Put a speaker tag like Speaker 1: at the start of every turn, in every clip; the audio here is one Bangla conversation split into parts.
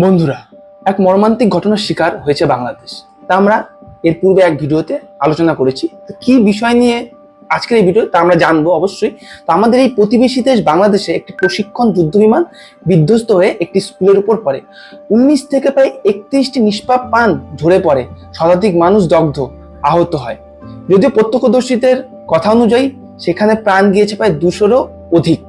Speaker 1: বন্ধুরা, এক মর্মান্তিক ঘটনার শিকার হয়েছে বাংলাদেশ। তা আমরা এর পূর্বে এক ভিডিওতে আলোচনা করেছি। কি বিষয় নিয়ে আজকের এই ভিডিও, তা আমরা জানব অবশ্যই। তো আমাদের এই প্রতিবেশী দেশ বাংলাদেশে একটি প্রশিক্ষণ যুদ্ধ বিমান বিধ্বস্ত হয়ে একটি স্কুলের উপর পড়ে। উনিশ থেকে প্রায় একত্রিশটি নিষ্পাপ পান ঝরে পড়ে। শতাধিক মানুষ দগ্ধ, আহত হয়। যদিও প্রত্যক্ষদর্শীদের কথা অনুযায়ী, সেখানে প্রাণ গিয়েছে প্রায় দুশোরও অধিক।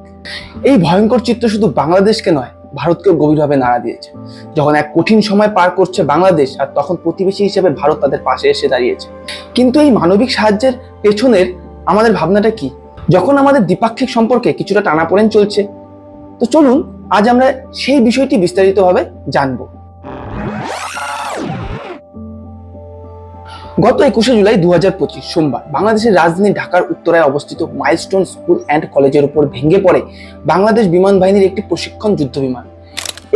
Speaker 1: এই ভয়ঙ্কর চিত্র শুধু বাংলাদেশকে নয় ভারতকেও গভীরভাবে নাড়া দিয়েছে। যখন এক কঠিন সময় পার করছে বাংলাদেশ, আর তখন প্রতিবেশী হিসেবে ভারত তাদের পাশে এসে দাঁড়িয়েছে। কিন্তু এই মানবিক সাহায্যের পেছনের আমাদের ভাবনাটা কি? যখন আমাদের দ্বিপাক্ষিক সম্পর্কে কিছুটা টানাপোড়েন চলছে, তো চলুন আজ আমরা সেই বিষয়টি বিস্তারিতভাবে জানব। গত একুশে জুলাই দু হাজার পঁচিশ সোমবার বাংলাদেশের রাজধানী ঢাকার উত্তরায় অবস্থিত মাইলস্টোন স্কুল অ্যান্ড কলেজের উপর ভেঙে পড়ে বাংলাদেশ বিমান বাহিনীর একটি প্রশিক্ষণ যুদ্ধ বিমান।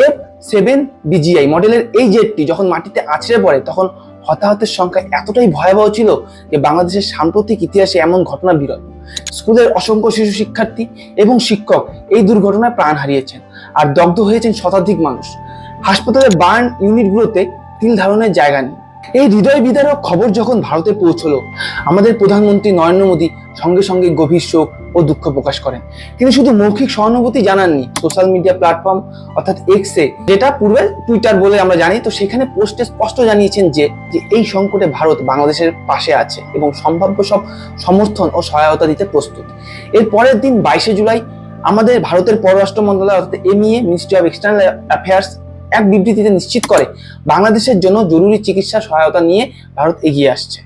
Speaker 1: এফ সেভেন বিজিআই মডেলের এই জেটটি যখন মাটিতে আছড়ে পড়ে, তখন হতাহতের সংখ্যা এতটাই ভয়াবহ ছিল যে বাংলাদেশের সাম্প্রতিক ইতিহাসে এমন ঘটনা বিরল। স্কুলের অসংখ্য শিশু শিক্ষার্থী এবং শিক্ষক এই দুর্ঘটনায় প্রাণ হারিয়েছেন আর দগ্ধ হয়েছেন শতাধিক মানুষ। হাসপাতালের বার্ন ইউনিটগুলোতে তিল ধারণের জায়গা নেই। এই হৃদয় বিদারক খবর যখন ভারতে পৌঁছলো, আমাদের প্রধানমন্ত্রী নরেন্দ্র মোদী সঙ্গে সঙ্গে গভীর শোক ও দুঃখ প্রকাশ করেন। তিনি শুধু মৌখিক সহানুভূতি জানাননি, সোশ্যাল মিডিয়া প্ল্যাটফর্ম অর্থাৎ এক্সে যেটা পূর্বে টুইটার বলে আমরা জানি, তো সেখানে পোস্টে স্পষ্ট জানিয়েছেন যে যে এই সংকটে ভারত বাংলাদেশের পাশে আছে এবং সম্ভাব্য সব সমর্থন ও সহায়তা দিতে প্রস্তুত। এর পরের দিন বাইশে জুলাই আমাদের ভারতের পররাষ্ট্র মন্ত্রণালয় অর্থাৎ MEA ministry of external affairs এক বিবৃতিতে নিশ্চিত করে, বাংলাদেশের জন্য জরুরি চিকিৎসা সহায়তা নিয়ে ভারত এগিয়ে আসছে।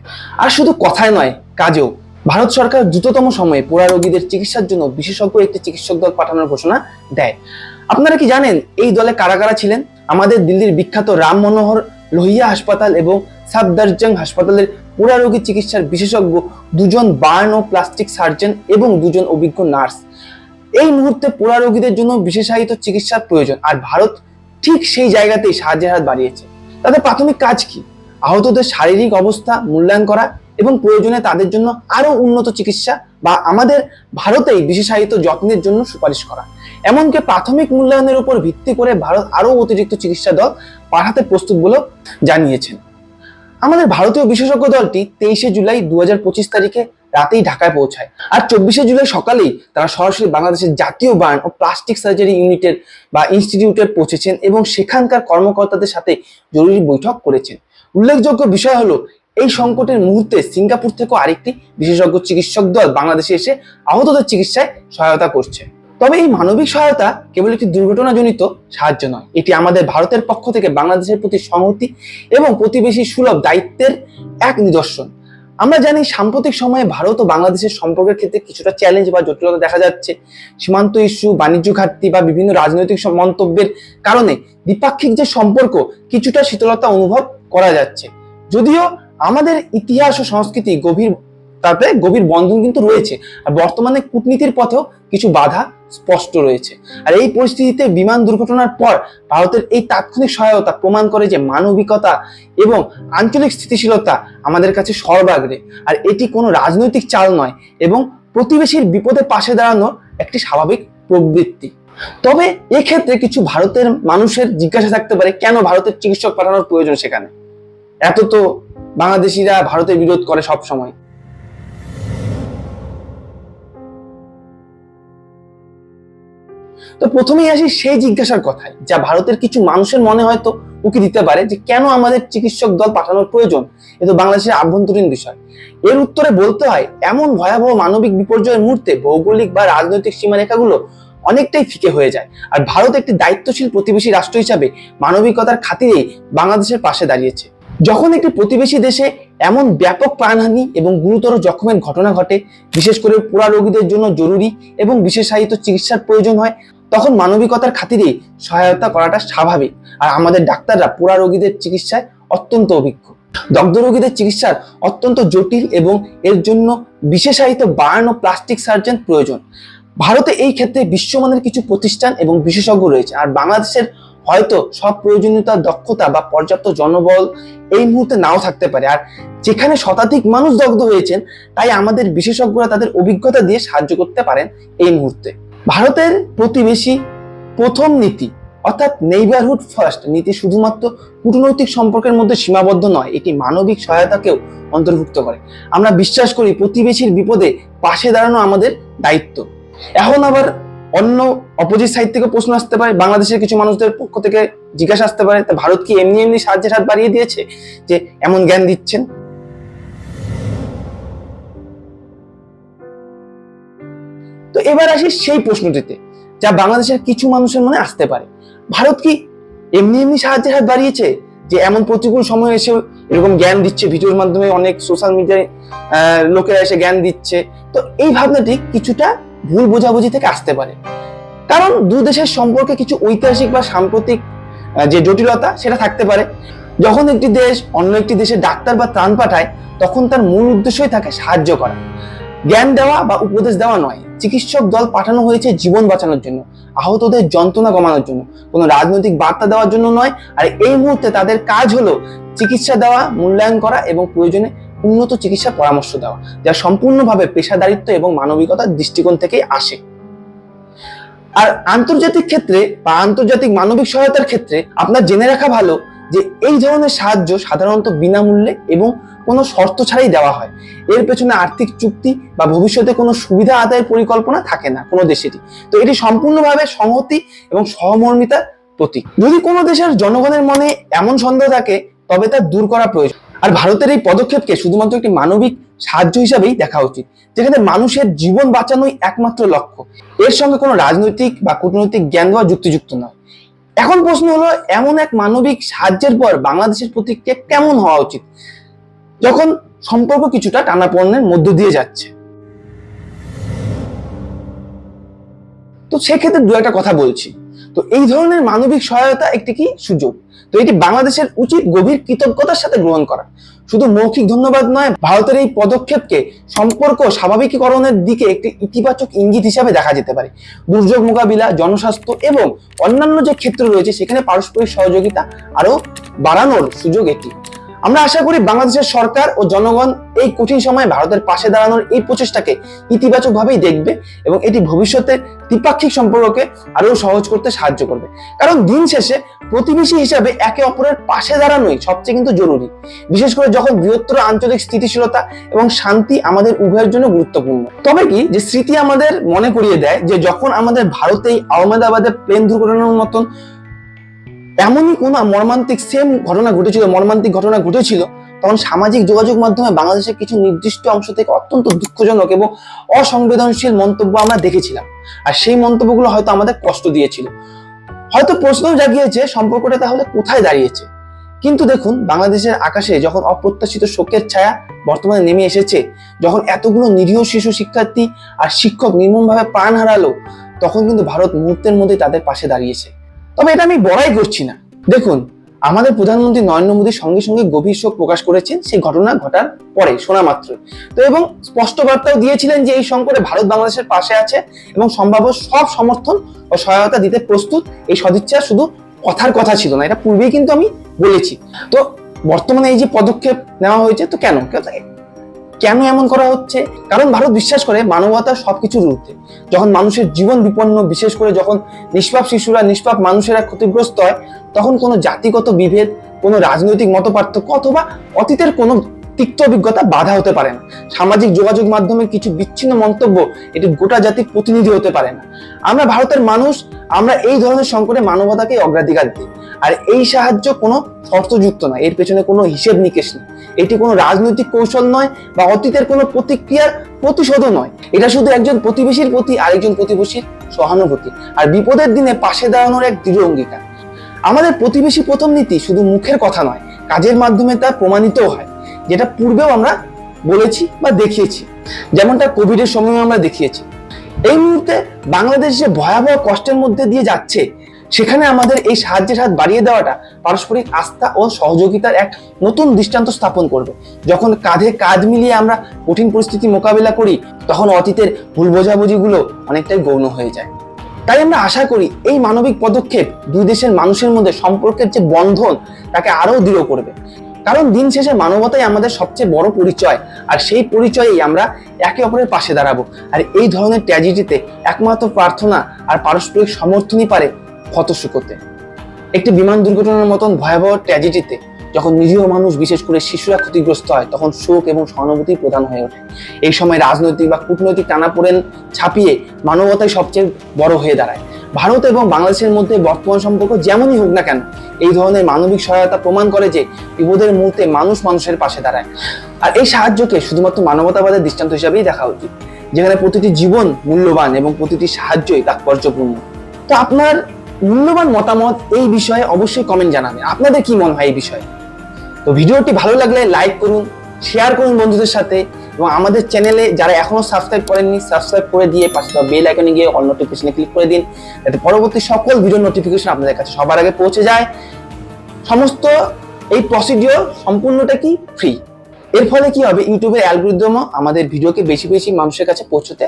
Speaker 1: আর শুধু কথায় নয়, কাজেও। ভারত সরকার দ্রুততম সময়ে পোড়া রোগীদের চিকিৎসার জন্য বিশেষজ্ঞ একটি চিকিৎসক দল পাঠানোর ঘোষণা দেয়। আপনারা কি জানেন, এই দলে কারা কারা ছিলেন? আমাদের দিল্লির বিখ্যাত রাম মনোহর লোহিয়া হাসপাতাল এবং সাবদারজং হাসপাতালের পোড়া রোগী চিকিৎসার বিশেষজ্ঞ দুজন বার্ন ও প্লাস্টিক সার্জন এবং দুজন অভিজ্ঞ নার্স। এই মুহূর্তে পোড়া রোগীদের জন্য বিশেষায়িত চিকিৎসার প্রয়োজন। আর ভারত ঠিক সেই জায়গাতেই সাহায্যের হাত বাড়িয়েছে তাদের প্রাথমিক কাজ কি? আহতদের শারীরিক অবস্থা মূল্যায়ন করা এবং প্রয়োজনে তাদের জন্য আরও উন্নত চিকিৎসা বা আমাদের ভারতেই বিশেষায়িত যত্নের জন্য সুপারিশ করা। এমনকি প্রাথমিক মূল্যায়নের উপর ভিত্তি করে ভারত আরও অতিরিক্ত চিকিৎসা দল পাঠাতে প্রস্তুত বলেও জানিয়েছেন। আমাদের ভারতীয় বিশেষজ্ঞ দলটি তেইশে জুলাই দু হাজার পঁচিশ তারিখে রাতেই ঢাকায় পৌঁছায়। আর চব্বিশে জুলাই সকালেই তারা সরাসরি বাংলাদেশের জাতীয় বার্ন ও প্লাস্টিক সার্জারি ইউনিটের বা ইনস্টিটিউটে পৌঁছেছেন এবং সেখানকার কর্মকর্তাদের সাথে জরুরি বৈঠক করেছেন। উল্লেখযোগ্য বিষয় হলো, এই সংকটের মুহূর্তে সিঙ্গাপুর থেকেও আরেকটি বিশেষজ্ঞ চিকিৎসক দল বাংলাদেশে এসে আহতদের চিকিৎসায় সহায়তা করছে। তবে এই মানবিক সহায়তা কেবল একটি দুর্ঘটনাজনিত সাহায্য নয়, এটি আমাদের ভারতের পক্ষ থেকে বাংলাদেশের প্রতি সংহতি এবং প্রতিবেশী সুলভ দায়িত্বের এক নিদর্শন। আমরা জানি সাম্প্রতিক সময়ে ভারত ও বাংলাদেশের সম্পর্কের ক্ষেত্রে কিছুটা চ্যালেঞ্জ বা জটিলতা দেখা যাচ্ছে। সীমান্ত ইস্যু বাণিজ্য ঘাটতি বা বিভিন্ন রাজনৈতিক মন্তব্যের কারণে দ্বিপাক্ষিক যে সম্পর্ক, কিছুটা শীতলতা অনুভব করা যাচ্ছে। যদিও আমাদের ইতিহাস ও সংস্কৃতি গভীর তাতে গভীর বন্ধন কিন্তু রয়েছে। আর বর্তমানে কূটনীতির পথেও কিছু বাধা স্পষ্ট রয়েছে। আর এই পরিস্থিতিতে বিমান দুর্ঘটনার পর ভারতের এই তাৎক্ষণিক সহায়তা প্রমাণ করে যে মানবিকতা এবং আঞ্চলিক স্থিতিশীলতা আমাদের কাছে সর্বাগ্রে। আর এটি কোনো রাজনৈতিক চাল নয় এবং প্রতিবেশীর বিপদে পাশে দাঁড়ানোর একটি স্বাভাবিক প্রবৃত্তি। তবে এক্ষেত্রে কিছু ভারতের মানুষের জিজ্ঞাসা থাকতে পারে, কেন ভারতের চিকিৎসক পাঠানোর প্রয়োজন সেখানে? এত তো বাংলাদেশিরা ভারতের বিরোধ করে সব সময় তো প্রথমেই আসি সেই জিজ্ঞাসার কথায়, যা ভারতের কিছু মানুষের মনে হয়তো উকি দিতে পারে যে কেন আমাদের চিকিৎসক দল পাঠানোর প্রয়োজন, এ তো বাংলাদেশের আভ্যন্তরীণ বিষয়। এর উত্তরে বলতে হয়, এমন ভয়াবহ মানবিক বিপর্যয়ের মুহূর্তে ভৌগোলিক বা রাজনৈতিক সীমারেখাগুলো অনেকটাই ফিকে হয়ে যায়, আর ভারত একটি দায়িত্বশীল প্রতিবেশী রাষ্ট্র হিসাবে মানবিকতার খাতিরেই বাংলাদেশের পাশে দাঁড়িয়েছে। যখন একটি প্রতিবেশী দেশে এমন ব্যাপক প্রাণহানি এবং গুরুতর জখমের ঘটনা ঘটে, বিশেষ করে পোড়া রোগীদের জন্য জরুরি এবং বিশেষায়িত চিকিৎসার প্রয়োজন হয় তখন মানবিকতার খাতিরে সহায়তা করাটা স্বাভাবিক। আর আমাদের ডাক্তাররা পোড়া রোগীদের চিকিৎসায় অত্যন্ত অভিজ্ঞ। দগ্ধ রোগীদের চিকিৎসার অত্যন্ত জটিল এবং এর জন্য বিশেষায়িত বার্ন ও প্লাস্টিক সার্জন প্রয়োজন। ভারতে এই ক্ষেত্রে বিশ্বমানের কিছু প্রতিষ্ঠান এবং বিশেষজ্ঞ রয়েছে। আর বাংলাদেশের হয়তো সব প্রয়োজনীয়তা, দক্ষতা বা পর্যাপ্ত জনবল এই মুহূর্তে নাও থাকতে পারে। আর যেখানে শতাধিক মানুষ দগ্ধ হয়েছেন, তাই আমাদের বিশেষজ্ঞরা তাদের অভিজ্ঞতা দিয়ে সাহায্য করতে পারেন এই মুহূর্তে। ভারতের প্রতিবেশী প্রথম নীতি, অর্থাৎ নেইবারহুড ফার্স্ট নীতি শুধুমাত্র কূটনৈতিক সম্পর্কের মধ্যে সীমাবদ্ধ নয়, এটি মানবিক সহায়তাকেও অন্তর্ভুক্ত করে। আমরা বিশ্বাস করি প্রতিবেশীর বিপদে পাশে দাঁড়ানো আমাদের দায়িত্ব। এখন আবার অন্য অপোজিট সাইড থেকে প্রশ্ন আসতে পারে, বাংলাদেশের কিছু মানুষদের পক্ষ থেকে জিজ্ঞাসা আসতে পারে, তা ভারত কি এমনি এমনি সাহায্যের হাত বাড়িয়ে দিয়েছে যে এমন জ্ঞান দিচ্ছেন? এবার আসি সেই প্রশ্নটিতে, যা বাংলাদেশের কিছু মানুষের মনে আসতে পারে। ভারত কি এমনি এমনি সাহায্যের হাত বাড়িয়েছে? যে এমন প্রতিকূল সময় এসে এরকম জ্ঞান দিচ্ছে, ভিডিওর মাধ্যমে অনেক সোশ্যাল মিডিয়ায় লোকেরা এসে জ্ঞান দিচ্ছে। তো এই ভাবনাটি কিছুটা ভুল বোঝাবুঝি থেকে আসতে পারে। কারণ দু দেশের সম্পর্কে কিছু ঐতিহাসিক বা সাম্প্রতিক যে জটিলতা, সেটা থাকতে পারে। যখন একটি দেশ অন্য একটি দেশে ডাক্তার বা ত্রাণ পাঠায়, তখন তার মূল উদ্দেশ্যই থাকে সাহায্য করা। জ্ঞান দেওয়া বা উপদেশ দেওয়া নয়। চিকিৎসক দল পাঠানো হয়েছে জীবন বাঁচানোর জন্য, আহতদের যন্ত্রণা কমানোর জন্য। কোনো রাজনৈতিক বার্তা দেওয়ার জন্য নয়, আর এই মুহূর্তে তাদের কাজ হলো চিকিৎসা দেওয়া, মূল্যায়ন করা এবং প্রয়োজনে উন্নত চিকিৎসা পরামর্শ দেওয়া, যা সম্পূর্ণভাবে পেশাদারিত্ব এবং মানবিকতার দৃষ্টিকোণ থেকেই আসে। আর আন্তর্জাতিক ক্ষেত্রে বা আন্তর্জাতিক মানবিক সহায়তার ক্ষেত্রে আপনার জেনে রাখা ভালো যে এই ধরনের সাহায্য সাধারণত বিনামূল্যে এবং কোনো শর্ত ছাড়াই দেওয়া হয়। এর পেছনে আর্থিক চুক্তি বা ভবিষ্যতে কোনো সুবিধা আদায়ের পরিকল্পনা থাকে না কোনো দেশেরই। তো এটি সম্পূর্ণভাবে সংহতি এবং সহমর্মিতার প্রতীক। যদি কোনো দেশের জনগণের মনে এমন সন্দেহ থাকে, তবে তা দূর করা প্রয়োজন। আর ভারতের এই পদক্ষেপকে শুধুমাত্র একটি মানবিক সাহায্য হিসাবেই দেখা উচিত, যেখানে মানুষের জীবন বাঁচানোই একমাত্র লক্ষ্য। এর সঙ্গে কোনো রাজনৈতিক বা কূটনৈতিক জ্ঞান দেওয়া যুক্তিযুক্ত নয়। এখন প্রশ্ন হলো, এমন এক মানবিক সাহায্যের পর বাংলাদেশের প্রতিক্রিয়া কেমন হওয়া উচিত? যখন সম্পর্ক কিছুটা টানাপণ্যের মধ্য দিয়ে যাচ্ছে। তো সেক্ষেত্রে দু একটা কথা বলছি। তো এই ধরনের মানবিক সহায়তা একটি কি সুযোগ? তো এটি বাংলাদেশের উচিত গভীর কৃতজ্ঞতার সাথে গ্রহণ করা। শুধু মৌখিক ধন্যবাদ নয়, ভারতের এই পদক্ষেপকে সম্পর্ক স্বাভাবিকীকরণের দিকে একটি ইতিবাচক ইঙ্গিত হিসাবে দেখা যেতে পারে। দুর্যোগ মোকাবিলা, জনস্বাস্থ্য এবং অন্যান্য যে ক্ষেত্র রয়েছে, সেখানে পারস্পরিক সহযোগিতা আরও বাড়ানোর সুযোগ এটি আমরা আশা করি বাংলাদেশের সরকার ও জনগণ এই কঠিন সময়ে ভারতের পাশে দাঁড়ানোর এই প্রচেষ্টাকে ইতিবাচকভাবেই দেখবে এবং এটি ভবিষ্যতে দ্বিপাক্ষিক সম্পর্ককে আরও সহজ করতে সাহায্য করবে। কারণ দিন শেষে প্রতিবেশী হিসাবে একে অপরের পাশে দাঁড়ানোই সবচেয়ে কিন্তু জরুরি। বিশেষ করে যখন বৃহত্তর আঞ্চলিক স্থিতিশীলতা এবং শান্তি আমাদের উভয়ের জন্য গুরুত্বপূর্ণ। তবে কি যে স্মৃতি আমাদের মনে করিয়ে দেয় যে যখন আমাদের ভারতেই আহমেদাবাদে প্লেন দুর্ঘটনার মতন এমনই কোনো মর্মান্তিক সেম ঘটনা ঘটেছিল, মর্মান্তিক ঘটনা ঘটেছিল, তখন সামাজিক যোগাযোগ মাধ্যমে বাংলাদেশের কিছু নির্দিষ্ট অংশ থেকে অত্যন্ত দুঃখজনক এবং অসংবেদনশীল মন্তব্য আমরা দেখেছিলাম। আর সেই মন্তব্যগুলো হয়তো আমাদের কষ্ট দিয়েছিল। হয়তো প্রশ্নও জাগিয়েছে, সম্পর্কটা তাহলে কোথায় দাঁড়িয়েছে? কিন্তু দেখুন, বাংলাদেশের আকাশে যখন অপ্রত্যাশিত শোকের ছায়া বর্তমানে নেমে এসেছে, যখন এতগুলো নিরীহ শিশু শিক্ষার্থী আর শিক্ষক নির্মমভাবে প্রাণ হারালো, তখন কিন্তু ভারত মুহূর্তের মধ্যে তাদের পাশে দাঁড়িয়েছে। তবে এটা আমি বড়াই করছি না। দেখুন, আমাদের প্রধানমন্ত্রী নরেন্দ্র মোদী সঙ্গে সঙ্গে গভীর শোক প্রকাশ করেছেন, সেই ঘটনা ঘটার পরে, শোনা মাত্র তো এবং স্পষ্ট বার্তাও দিয়েছিলেন যে এই সংকটে ভারত বাংলাদেশের পাশে আছে এবং সম্ভাব্য সব সমর্থন ও সহায়তা দিতে প্রস্তুত। এই সদিচ্ছা শুধু কথার কথা ছিল না, এটা পূর্বেই কিন্তু আমি বলেছি। তো বর্তমানে এই যে পদক্ষেপ নেওয়া হয়েছে, তো কেন? কেন এমন করা হচ্ছে? কারণ ভারত বিশ্বাস করে মানবতা সবকিছুর ঊর্ধ্বে। যখন মানুষের জীবন বিপন্ন, বিশেষ করে যখন নিষ্পাপ শিশুরা, নিষ্পাপ মানুষেরা ক্ষতিগ্রস্ত হয়, তখন কোনো জাতিগত বিভেদ, কোনো রাজনৈতিক মত পার্থক্য অথবা অতীতের কোনো তিক্ত অভিজ্ঞতা বাধা হতে পারে না। সামাজিক যোগাযোগ মাধ্যমে কিছু বিচ্ছিন্ন মন্তব্য এটি গোটা জাতির প্রতিনিধি হতে পারে না। আমরা ভারতের মানুষ, আমরা এই ধরনের সংকটে মানবতাকে অগ্রাধিকার দিই। আর এই সাহায্য কোনো শর্তযুক্ত নয়, এর পেছনে কোনো হিসেব নিকেশ নেই। এটি কোনো রাজনৈতিক কৌশল নয় বা অতীতের কোনো প্রতিক্রিয়ার প্রতিশোধও নয়। এটা শুধু একজন প্রতিবেশীর প্রতি, আরেকজন প্রতিবেশীর সহানুভূতি। আর বিপদের দিনে পাশে দাঁড়ানোর এক দৃঢ় অঙ্গীকার। আমাদের প্রতিবেশী প্রথম নীতি শুধু মুখের কথা নয়, কাজের মাধ্যমে তা প্রমাণিতও হয়, যেটা পূর্বেও আমরা বলেছি বা দেখিয়েছি। যেমনটা কোভিডের সময় আমরা দেখিয়েছি। এই মুহূর্তে বাংলাদেশ যে ভয়াবহ কষ্টের মধ্যে দিয়ে যাচ্ছে সেখানে আমাদের এই সাহায্যের হাত বাড়িয়ে দেওয়াটা পারস্পরিক আস্থা ও সহযোগিতার এক নতুন দৃষ্টান্ত স্থাপন করবে। যখন কাঁধে কাঁধ মিলিয়ে আমরা কঠিন পরিস্থিতি মোকাবিলা করি, তখন অতীতের ভুল বোঝাবুঝিগুলো অনেকটাই গৌণ হয়ে যায়। তাই আমরা আশা করি এই মানবিক পদক্ষেপ দুই দেশের মানুষের মধ্যে সম্পর্কের যে বন্ধন, তাকে আরও দৃঢ় করবে। কারণ দিন শেষে মানবতাই আমাদের সবচেয়ে বড় পরিচয়, আর সেই পরিচয়েই আমরা একে অপরের পাশে দাঁড়াবো। আর এই ধরনের ট্র্যাজেডিতে একমাত্র প্রার্থনা আর পারস্পরিক সমর্থনই পারে ক্ষত শুকোতে একটি বিমান দুর্ঘটনার মতন ভয়াবহ ট্র্যাজেডিতে যখন নিরীহ মানুষ, বিশেষ করে শিশুরা ক্ষতিগ্রস্ত হয়, তখন শোক এবং সহানুভূতি প্রধান হয়ে ওঠে। এই সময় রাজনৈতিক বা কূটনৈতিক টানাপোড়েন ছাপিয়ে মানবতাই সবচেয়ে বড় হয়ে দাঁড়ায়। ভারত এবং বাংলাদেশের মধ্যে বর্তমান সম্পর্ক যেমনই হোক না কেন, এই ধরনের মানবিক সহায়তা প্রমাণ করে যে বিপদের মুহূর্তে মানুষ মানুষের পাশে দাঁড়ায়। আর এই সাহায্যকে শুধুমাত্র মানবতাবাদের দৃষ্টান্ত হিসাবেই দেখা উচিত, যেখানে প্রতিটি জীবন মূল্যবান এবং প্রতিটি সাহায্যই তাৎপর্যপূর্ণ। তো আপনার মূল্যবান মতামত এই বিষয়ে অবশ্যই কমেন্ট জানাবেন আপনাদের কি মনে হয় এই বিষয়ে? তো ভিডিওটি ভালো লাগলে লাইক করুন শেয়ার করুন বন্ধুদের সাথে এবং আমাদের চ্যানেলে যারা এখনও সাবস্ক্রাইব করেননি সাবস্ক্রাইব করে দিয়ে পাশে বেল আইকনে গিয়ে অল নোটিফিকেশনে ক্লিক করে দিন, যাতে পরবর্তী সকল ভিডিও নোটিফিকেশন আপনাদের কাছে সবার আগে পৌঁছে যায়। সমস্ত এই প্রসিডিওর সম্পূর্ণটা কি? ফ্রি এর ফলে কি হবে? ইউটিউবের অ্যালগোরিদমও আমাদের ভিডিওকে বেশি বেশি মানুষের কাছে পৌঁছতে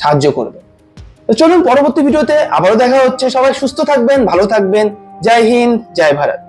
Speaker 1: সাহায্য করবে। তো চলুন পরবর্তী ভিডিওতে আবারও দেখা হচ্ছে। সবাই সুস্থ থাকবেন, ভালো থাকবেন। জয় হিন্দ, জয় ভারত।